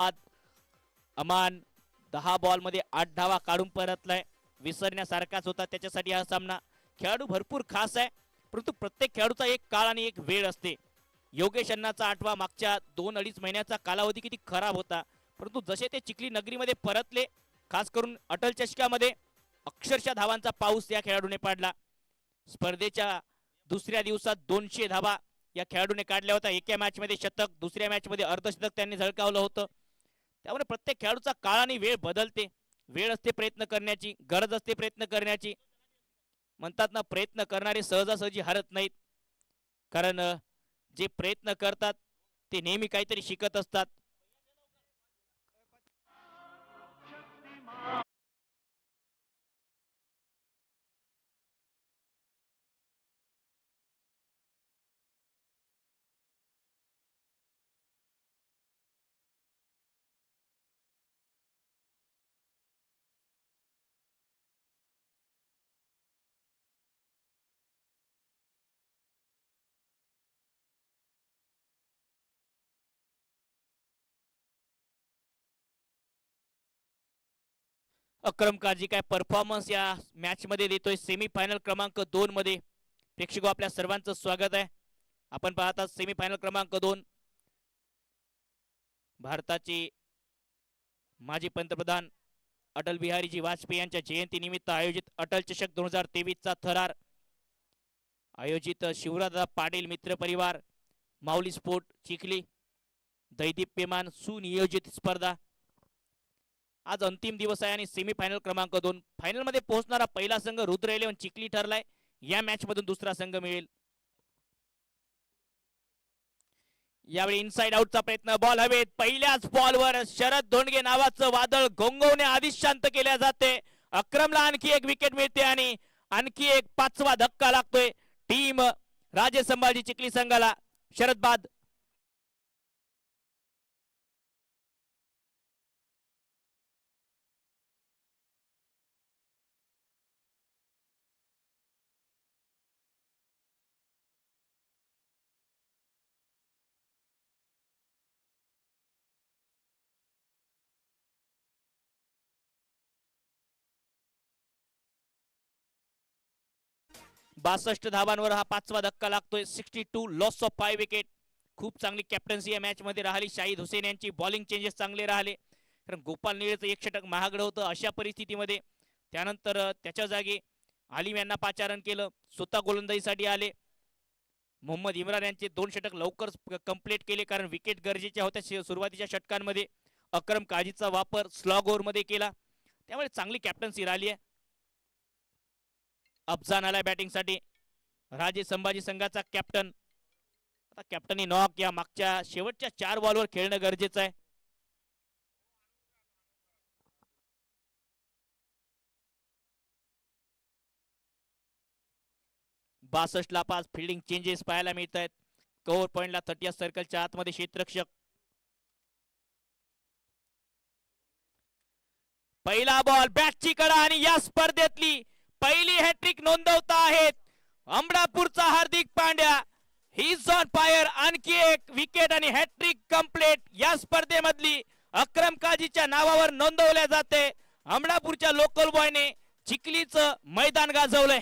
बाद अमान दहा बॉलमध्ये आठ धावा काढून परतलाय. विसरण्यासारखाच होता त्याच्यासाठी हा सामना. खेळाडू भरपूर खास आहे परंतु प्रत्येक खेळाडूचा एक काळ आणि एक वेळ असते. योगेश अण्णाचा आठवा मागच्या दोन अडीच महिन्याचा कालावधी किती खराब होता परंतु जसे ते चिखली नगरीमध्ये परतले खास करून अटल चषकामध्ये अक्षरशः धावांचा पाऊस या खेळाडूने पाडला. स्पर्धेच्या दुसऱ्या दिवसात दोनशे धावा या खेळाडूने काढल्या होत्या. एका मॅच मध्ये शतक दुसऱ्या मॅच मध्ये अर्धशतक त्यांनी झळकावलं होतं. त्यामुळे प्रत्येक खेळाडूचा काळ आणि वेळ बदलते. वेळ असते प्रयत्न करण्याची गरज असते प्रयत्न करण्याची. म्हणतात ना प्रयत्न करणारे सहजासहजी हरत नाहीत. कारण जे प्रयत्न करतात ते नेहमी काहीतरी शिकत असतात. अक्रम काजी काय परफॉर्मन्स या मॅचमध्ये देतोय. सेमीफायनल क्रमांक दोन मध्ये. प्रेक्षक आपल्या सर्वांचं स्वागत आहे. आपण पाहतात सेमीफायनल क्रमांक दोन. भारताचे माजी पंतप्रधान अटल बिहारीजी वाजपेयी यांच्या जयंतीनिमित्त आयोजित अटल चषक दोन हजार तेवीसचा थरार. आयोजित शिवराजा पाटील मित्र परिवार माऊली स्पोर्ट चिखली दैदिप्यमान सुनियोजित स्पर्धा. आज अंतिम दिवस आहे आणि सेमी फायनल क्रमांक दोन. फायनलमध्ये पोहोचणारा पहिला संघ रुद्र इलेव्हन चिखली ठरलाय. या मॅच मधून दुसरा संघ मिळेल. यावेळी इनसाइड आउटचा प्रयत्न बॉल हवेत. पहिल्याच बॉलवर शरद धोंडगे नावाचं वादळ घोंगवणे आधीच शांत केल्या जाते. अक्रमला आणखी एक विकेट मिळते आणि आणखी एक पाचवा धक्का लागतोय. टीम राजे संभाजी चिखली संघाला. शरद बाद बासष्ट धावांवर हा पाचवा धक्का लागतोय. Sixty two loss of five wicket खूप चांगली कॅप्टन्सी या मॅच मध्ये राहिली. शाहिद हुसेन यांची बॉलिंग चेंजेस चांगले राहिले. कारण गोपाल निळेचं एक षटक महागडं होतं अशा परिस्थितीमध्ये. त्यानंतर त्याच्या जागी आलिम यांना पाचारण केलं. स्वतः गोलंदाजीसाठी आले. मोहम्मद इम्रान यांचे दोन षटक लवकर कंप्लीट केले. कारण विकेट गरजेच्या होत्या सुरुवातीच्या षटकांमध्ये. अक्रम काजीचा वापर स्लॉग ओव्हरमध्ये केला. त्यामुळे चांगली कॅप्टन्सी राहिली आहे. अफजान आलाय बॅटिंगसाठी राजे संभाजी संघाचा कॅप्टन आता कॅप्टनी नॉक या मागच्या शेवटच्या चार बॉलवर खेळणं गरजेचं आहे. बासष्ट ला पाच फिल्डिंग चेंजेस पाहायला मिळत आहेत कव्हर पॉइंटला थर्टी सर्कलच्या आतमध्ये क्षेत्ररक्षक. पहिला बॉल बॅटची कडा आणि या स्पर्धेतली पहिली हॅट्रिक नोंदवता आहेत. अमरापूरचा Hardik Pandya. He's on fire आणखी एक विकेट आणि हॅट्रिक कंप्लीट या स्पर्धेमधली अक्रम काजीच्या नावावर नोंदवल्या जाते. अमरापूरच्या लोकल बॉयने चिखलीचं मैदान गाजवलंय.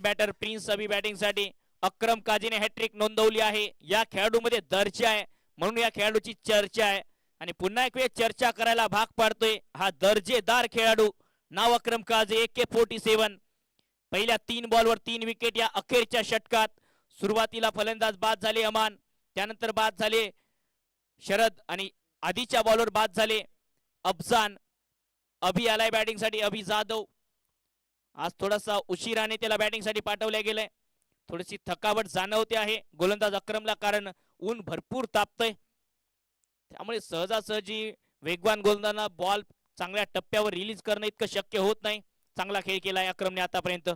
बॅटर प्रिन्स अभि बॅटिंगसाठी अक्रम काजीने हॅट्रिक नोंदवली आहे. या खेळाडूमध्ये दर्जा आहे. म्हणून या खेळाडूची चर्चा आहे. आणि पुन्हा एक वेळ चर्चा करायला भाग पाडतोय हा दर्जेदार खेळाडू. नाव अक्रम काजे ए के फोर्टी सेवन पहिल्या तीन बॉलवर तीन विकेट या अखेरच्या षटकात. सुरुवातीला फलंदाज बाद झाले अमान. त्यानंतर बाद झाले शरद आणि आधीच्या बॉलवर बाद झाले अफजान अभि आलाय बॅटिंगसाठी अभि जाधव. आज थोडासा उशिराने त्याला बॅटिंगसाठी पाठवल्या गेलंय. थोडीशी थकावट जाणवते आहे गोलंदाज अक्रमला कारण ऊन भरपूर तापतंय. त्यामुळे सहजासहजी वेगवान गोलंदाजांना बॉल चांगल्या टप्प्यावर रिलीज करणं इतकं शक्य होत नाही. चांगला खेळ केलाय अक्रमने आतापर्यंत.